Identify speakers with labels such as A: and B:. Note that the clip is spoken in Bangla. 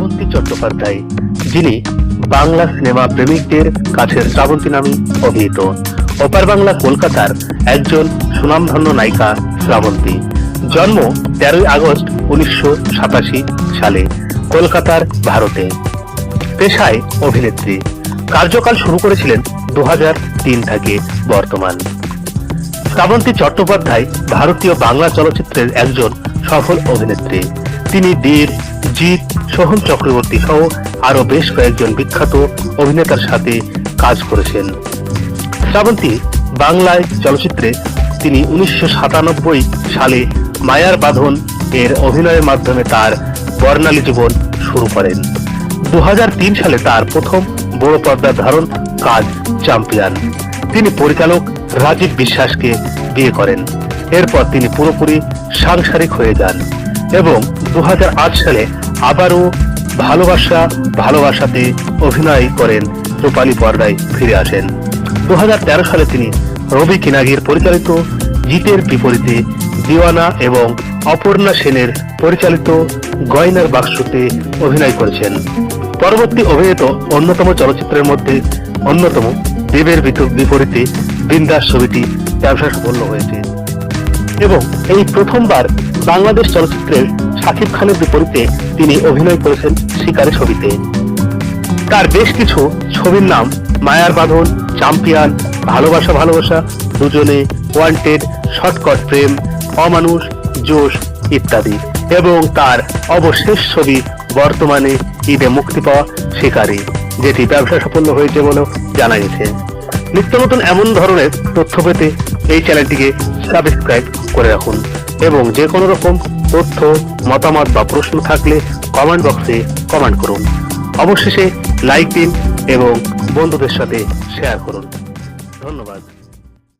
A: চট্টোপাধ্যায়, যিনি বাংলা সিনেমা প্রেমিকদের কাছে শ্রাবন্তী নামে অভিহিত। ওপার বাংলা কলকাতার একজন সুনামধন্য নায়িকা শ্রাবন্তী জন্ম তেরোই আগস্ট উনিশশো সাতাশি সালে কলকাতার ভারতে। পেশায় অভিনেত্রী। কার্যকাল শুরু করেছিলেন দু থেকে বর্তমান। শ্রাবন্তী চট্টোপাধ্যায় ভারতীয় বাংলা চলচ্চিত্রের একজন সফল অভিনেত্রী। তিনি দেব জিৎ সোহম চক্রবর্তী সহ আরও বেশ কয়েকজন বিখ্যাত অভিনেতার সাথে কাজ করেছেন। শ্রাবন্তী বাংলায় চলচ্চিত্রে তিনি উনিশশো সাতানব্বই সালে মায়ার বাঁধন এর অভিনয়ের মাধ্যমে তার বর্ণালী জীবন শুরু করেন। দুই হাজার তিন সালে তার প্রথম বড় পর্দার ধারণ কাজ চ্যাম্পিয়ন। তিনি পরিচালক রাজীব বিশ্বাসকে বিয়ে করেন। এরপর তিনি পুরোপুরি সাংসারিক হয়ে যান এবং দু হাজার আট সালে আবারও ভালোবাসা ভালোবাসাতে অভিনয় করেন রূপালী পর্দায় ফিরে আসেন। দু হাজার তেরো সালে তিনি রবি কিনাগির পরিচালিত জিতের বিপরীতে দিওয়ানা এবং অপর্ণা সেনের পরিচালিত গয়নার বাক্সতে অভিনয় করেছেন। পরবর্তী অভিনীত অন্যতম চলচ্চিত্রের মধ্যে অন্যতম দেবের বিপরীতে বিন্দাস ছবিটি ব্যবসা সাফল্য হয়েছে। এবং এই প্রথমবার বাংলাদেশ চলচ্চিত্রের শাকিব খানের বিপরীতে তিনি অভিনয় করেছেন শিকারে ছবিতে। তার বেশ কিছু ছবির নাম মায়ার বাঁধন চ্যাম্পিয়ন ভালোবাসা ভালোবাসা, দুজনে ওয়ান্টেড শর্টকট প্রেম, অমানুষ, জোশ ইত্যাদি। এবং তার অবশেষ ছবি বর্তমানে ঈদে মুক্তি পাওয়া শিকারী, যেটি ব্যবসা সাফল্য হয়েছে বলেও জানা গেছে। নিত্য নতুন এমন ধরনের তথ্য পেতে এই চ্যানেলটিকে সাবস্ক্রাইব করে রাখুন। এবং যে কোনো রকম তথ্য, মতামত বা প্রশ্ন থাকলে কমেন্ট বক্সে কমেন্ট করুন। অবশেষে লাইক দিন এবং বন্ধুদের সাথে শেয়ার করুন। ধন্যবাদ।